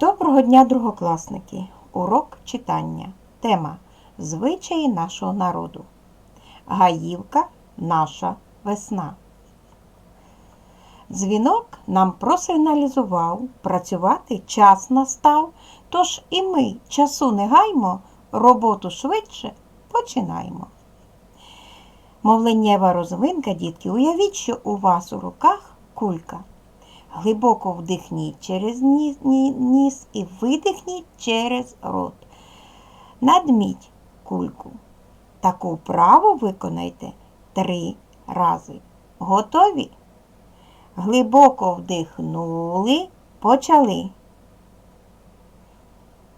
Доброго дня, другокласники! Урок читання. Тема Звичаї нашого народу. Гаївка наша весна. Дзвінок нам просигналізував, працювати час настав, тож і ми часу не гаймо, роботу швидше починаємо. Мовленнєва розвинка, дітки, уявіть, що у вас у руках кулька. Глибоко вдихніть через ні- ні- ніс і видихніть через рот. Надміть кульку. Таку вправу виконайте три рази. Готові? Глибоко вдихнули, почали.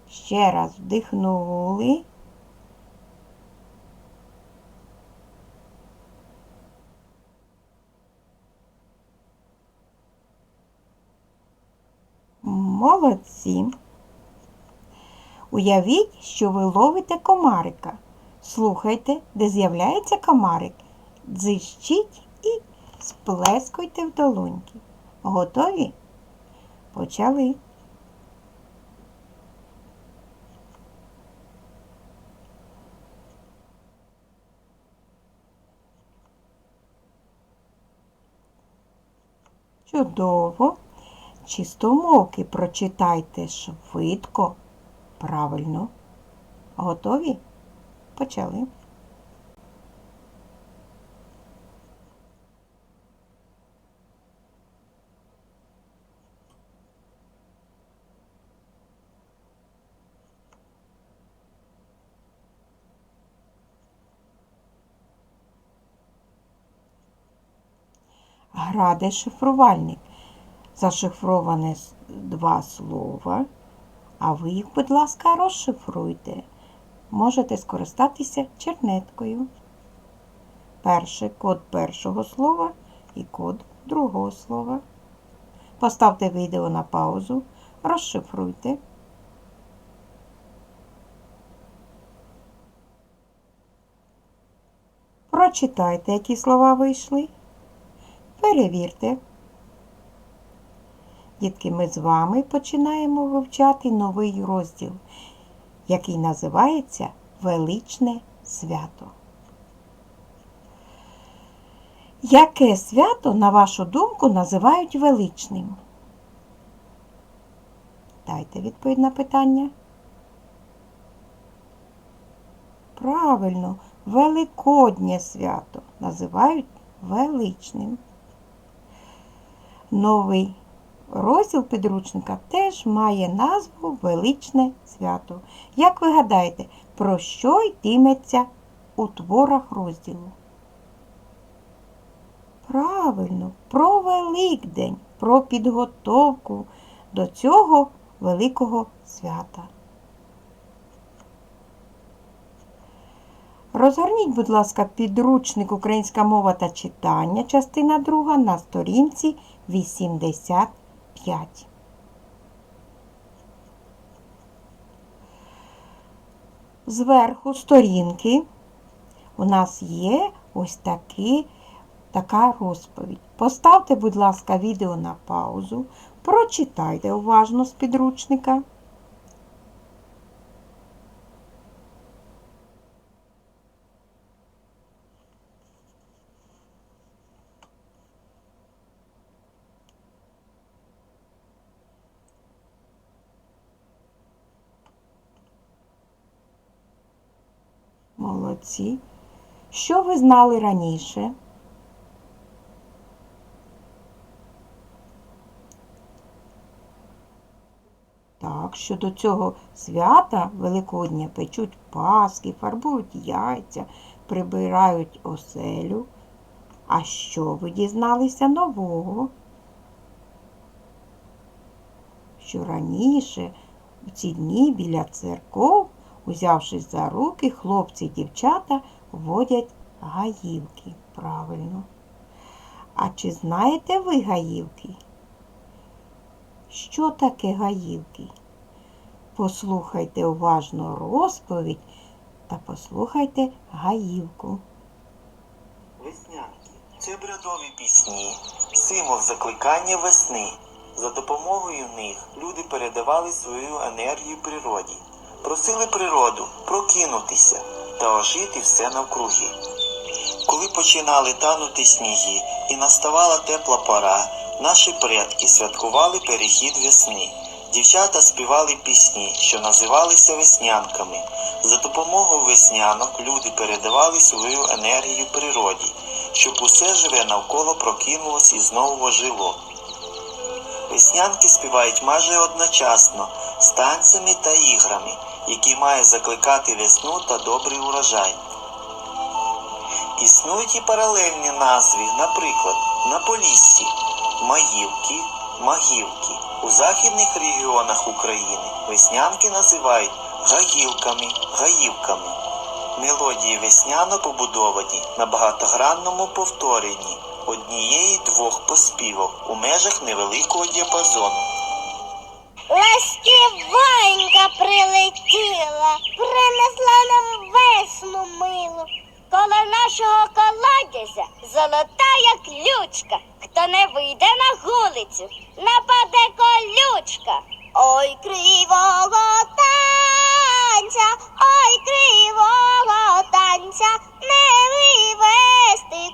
Ще раз вдихнули. Молодці. Уявіть, що ви ловите комарика. Слухайте, де з'являється комарик. Дзищіть і сплескуйте в долоньки. Готові? Почали. Чудово. Чистомовки прочитайте швидко. Правильно. Готові? Почали. Гра дешифрувальник. Зашифроване с- два слова, а ви їх, будь ласка, розшифруйте. Можете скористатися чернеткою. Перший код першого слова і код другого слова. Поставте відео на паузу, розшифруйте. Прочитайте, які слова вийшли. Перевірте. Дітки, ми з вами починаємо вивчати новий розділ, який називається Величне свято. Яке свято, на вашу думку, називають величним? Дайте відповідь на питання. Правильно, Великоднє свято називають величним. Новий розділ підручника теж має назву Величне свято. Як ви гадаєте, про що йтиметься у творах розділу? Правильно, про Великдень, про підготовку до цього великого свята. Розгорніть, будь ласка, підручник Українська мова та читання, частина 2 на сторінці 85. Зверху сторінки у нас є ось такі, така розповідь. Поставте, будь ласка, відео на паузу, прочитайте уважно з підручника. Молодці. Що ви знали раніше? Так, що до цього свята Великодня печуть паски, фарбують яйця, прибирають оселю. А що ви дізналися нового? Що раніше в ці дні біля церков, узявшись за руки, хлопці і дівчата водять гаївки. Правильно. А чи знаєте ви гаївки? Що таке гаївки? Послухайте уважно розповідь та послухайте гаївку. Веснянки це обрядові пісні, символ закликання весни. За допомогою них люди передавали свою енергію природі, просили природу прокинутися та ожити все навкруги. Коли починали танути сніги і наставала тепла пора, наші предки святкували перехід весни. Дівчата співали пісні, що називалися веснянками. За допомогою веснянок люди передавали свою енергію природі, щоб усе живе навколо прокинулось і знову ожило. Веснянки співають майже одночасно з танцями та іграми, які мають закликати весну та добрий урожай. Існують і паралельні назви, наприклад, на Поліссі Маївки, Магівки. У західних регіонах України веснянки називають гаївками, гаївками. Мелодії весняно побудовані на багатогранному повторенні однієї-двох поспівок у межах невеликого діапазону. Ластівонька прилетіла, принесла нам весну милу. Коло нашого колодязя золотая ключка. Хто не вийде на вулицю, нападе колючка. Ой, кривого танця, ой, кривого танця, не вивести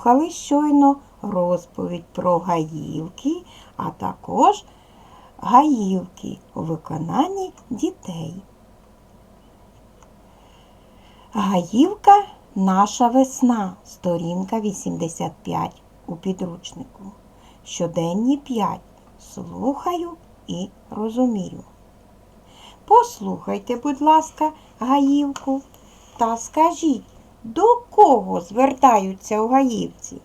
послухали щойно розповідь про гаївки, а також гаївки у виконанні дітей. Гаївка наша весна, сторінка 85 у підручнику. Щоденні 5. Слухаю і розумію. Послухайте, будь ласка, гаївку та скажіть, до кого звертаються у гаївці?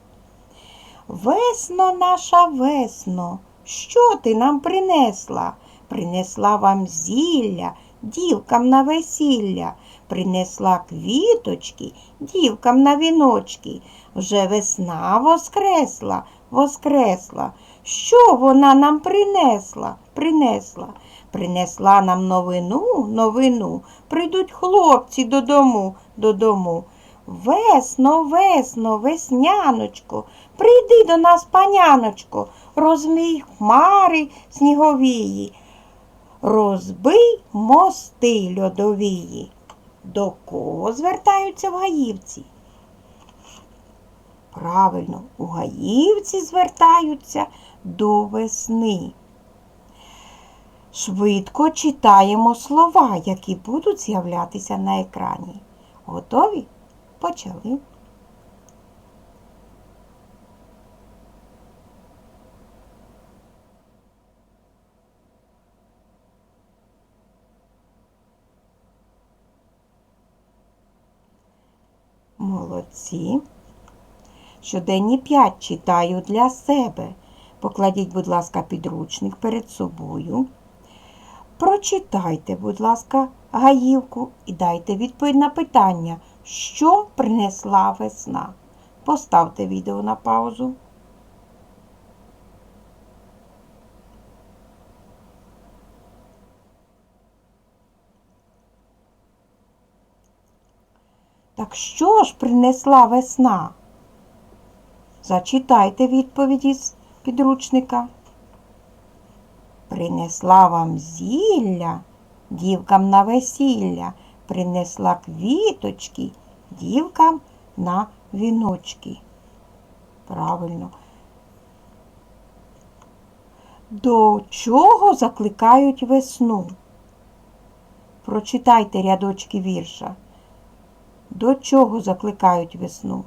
Весно наша весно, що ти нам принесла? Принесла вам зілля, дівкам на весілля, принесла квіточки, дівкам на віночки. Вже весна воскресла, воскресла. Що вона нам принесла? Принесла. Принесла нам новину, новину. Прийдуть хлопці додому, додому. Весно, весно, весняночко, прийди до нас, паняночко, розмий хмари сніговії, розбий мости льодовії. До кого звертаються в Гаївці? Правильно, у Гаївці звертаються до весни. Швидко читаємо слова, які будуть з'являтися на екрані. Готові? Почали. Молодці. Щоденні п'ять читаю для себе. Покладіть, будь ласка, підручник перед собою. Прочитайте, будь ласка, гаївку і дайте відповідь на питання, що принесла весна. Поставте відео на паузу. Так що ж принесла весна? Зачитайте відповіді з підручника. Принесла вам зілля, дівкам на весілля, принесла квіточки, дівкам на віночки. Правильно. До чого закликають весну? Прочитайте рядочки вірша. До чого закликають весну?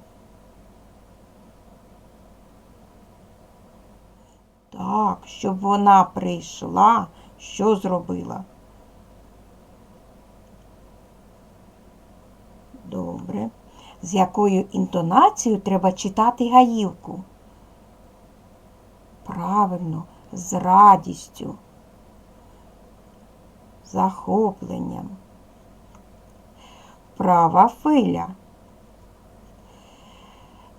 Так, щоб вона прийшла, що зробила? Добре. З якою інтонацією треба читати гаївку? Правильно, з радістю, захопленням. Права филя.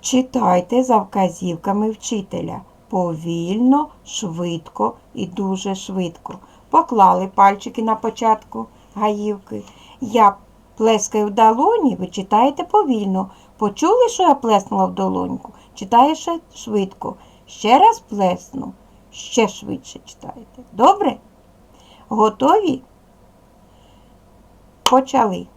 Читайте за вказівками вчителя. Повільно, швидко і дуже швидко. Поклали пальчики на початку гаївки. Я плескаю в долоні, ви читаєте повільно. Почули, що я плеснула в долоньку? Читаєш швидко. Ще раз плесну, ще швидше читаєте. Добре? Готові? Почали.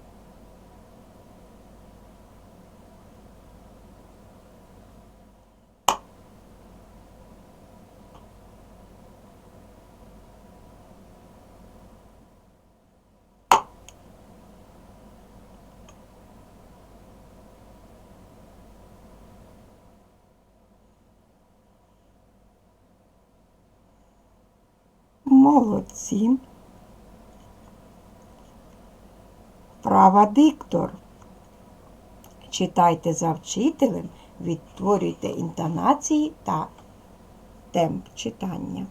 Молодці. Права диктор. Читайте за вчителем, відтворюйте інтонації та темп читання.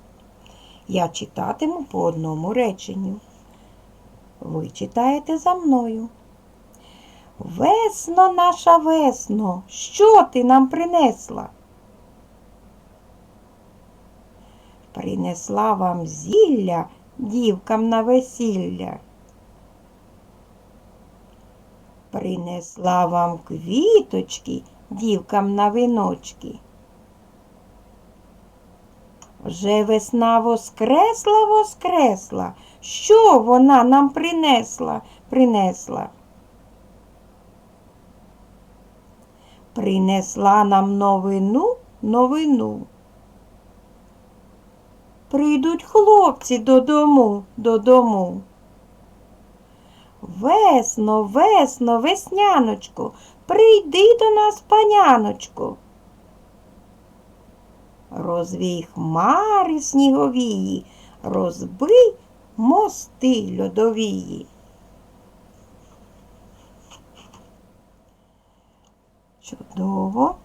Я читатиму по одному реченню. Ви читаєте за мною. Весно, наша весно, що ти нам принесла? Принесла вам зілля дівкам на весілля. Принесла вам квіточки дівкам на віночки. Вже весна воскресла, воскресла. Що вона нам принесла, принесла? Принесла нам новину, новину. Прийдуть хлопці додому, додому. Весно, весно, весняночко, прийди до нас, паняночко. Розвій хмари сніговії, розбий мости льодовії. Чудово.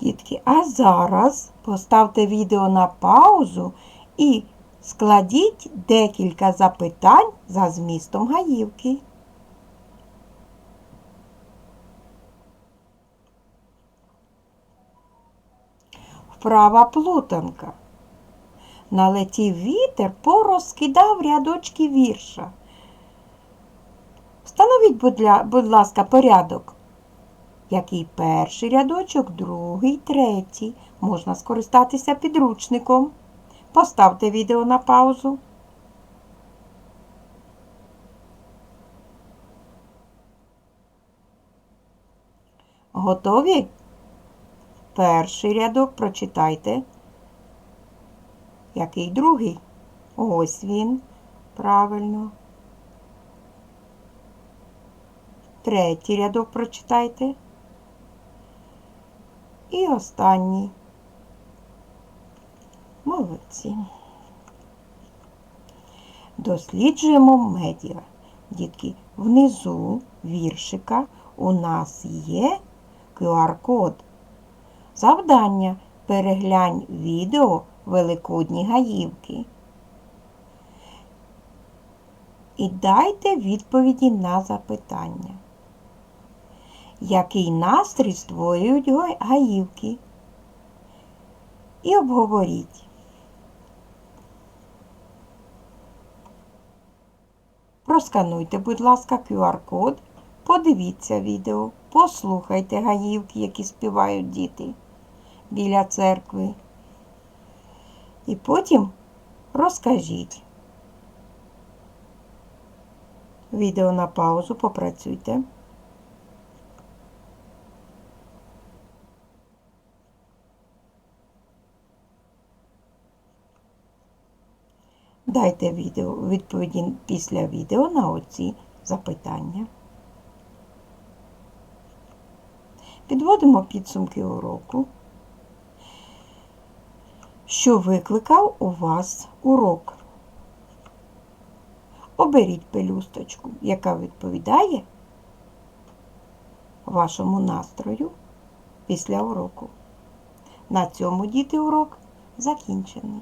Дітки, а зараз поставте відео на паузу і складіть декілька запитань за змістом гаївки. Вправа плутанка. Налетів вітер, порозкидав рядочки вірша. Встановіть, будь ласка, порядок. Який перший рядочок, другий, третій. Можна скористатися підручником. Поставте відео на паузу. Готові? Перший рядок прочитайте. Який другий? Ось він. Правильно. Третій рядок прочитайте. І останній. Молодці. Досліджуємо медіа. Дітки, внизу віршика у нас є QR-код. Завдання. Переглянь відео Великодні гаївки. І дайте відповіді на запитання. Який настрій створюють гаївки? І обговоріть. Проскануйте, будь ласка, QR-код, подивіться відео, послухайте гаївки, які співають діти біля церкви. І потім Розкажіть. Відео на паузу, попрацюйте. Дайте відео, відповіді після відео на оці запитання. Підводимо підсумки уроку. Що викликав у вас урок? Оберіть пелюсточку, яка відповідає вашому настрою після уроку. На цьому діти урок закінчений.